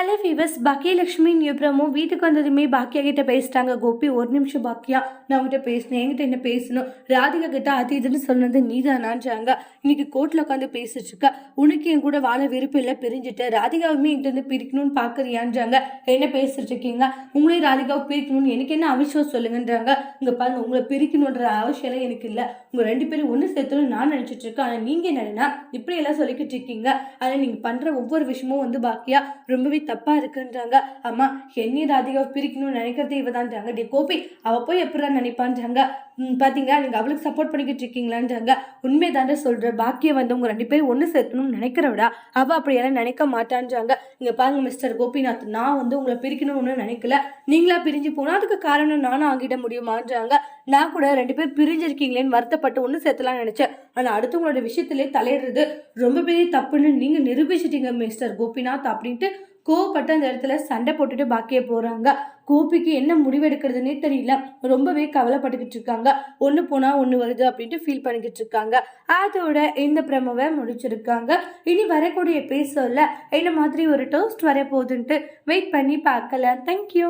Hello viewers Baakiyalakshmi அப்புறமும் வீட்டுக்கு வந்ததுமே பாக்கியா கிட்ட பேசிட்டாங்க. கோபி ஒரு நிமிஷம் பாக்கியா நான் உங்ககிட்ட பேசினேன். என்கிட்ட என்ன பேசணும்? ராதிகா கிட்ட அது இதுன்னு சொன்னது நீதானான்றாங்க. இன்னைக்கு கோர்ட்டில் உட்காந்து பேசிட்டு இருக்க. உனக்கு என் கூட வாழ விருப்பம் இல்லை பிரிஞ்சுட்டு. ராதிகாவுமே என்கிட்ட இருந்து பிரிக்கணும்னு பார்க்குறியான்றாங்க என்ன பேசிட்டு இருக்கீங்க? உங்களையும் ராதிகாவை பிரிக்கணும்னு எனக்கு என்ன அவசியம் சொல்லுங்கன்றாங்க. இங்கே பாருங்க உங்களை பிரிக்கணுன்ற அவசியம் எனக்கு இல்லை. உங்கள் ரெண்டு பேரும் ஒன்று சேர்த்தணும்னு நான் நினச்சிட்டு இருக்கேன். ஆனால் நீங்கள் என்னன்னா இப்படி எல்லாம் சொல்லிக்கிட்டு இருக்கீங்க. ஆனால் நீங்கள் பண்ணுற ஒவ்வொரு விஷயமும் வந்து பாக்கியா ரொம்பவே தப்பா இருக்குன்றாங்க. அம்மா என்னி ராதிகாவை பிரிக்கணும்னு நினைக்கிறதே இவ தான்றாங்க டே கோபி அவ போய் எப்படா நினைப்பான்றாங்க? ம், நீங்கள் நீங்க அவளுக்கு சப்போர்ட் பண்ணிக்கிட்டு இருக்கீங்களான்றாங்க. உண்மை தானே சொல்ற பாக்கிய வந்து உங்க ரெண்டு பேரும் ஒன்று சேர்த்தணும்னு நினைக்கிறவிடா அவ அப்படியெல்லாம் நினைக்க மாட்டான்றாங்க. இங்கே பாருங்க மிஸ்டர் கோபிநாத் நான் வந்து உங்களை பிரிக்கணும்னு நினைக்கல. நீங்களா பிரிஞ்சு போனா அதுக்கு காரணம் நானும் ஆகிட முடியுமான்றாங்க. நான் கூட ரெண்டு பேர் பிரிஞ்சிருக்கீங்களேன்னு வருத்தப்பட்டு ஒன்று சேர்த்தலாம் நினைச்சேன். ஆனால் அடுத்தவங்களோட விஷயத்திலே தலையிடுறது ரொம்ப பெரிய தப்புன்னு நீங்கள் நிரூபிச்சிட்டீங்க மிஸ்டர் கோபிநாத் அப்படின்ட்டு கோவப்பட்டு அந்த இடத்துல சண்டை போட்டுட்டு பாக்கிய போறாங்க. கோபிக்கு என்ன முடிவெடுக்கிறதுனே தெரியல. ரொம்பவே கவலைப்பட்டுக்கிட்டு இருக்காங்க. ஒன்று போனால் ஒன்று வருது அப்படின்ட்டு ஃபீல் பண்ணிக்கிட்டு இருக்காங்க. அதோட இந்த பிரமவை முடிச்சிருக்காங்க. இனி வரக்கூடிய எபிசோட்ல என்ன மாதிரி ஒரு டோஸ்ட் வர போகுதுன்ட்டு வெயிட் பண்ணி பார்க்கலாம். தேங்க்யூ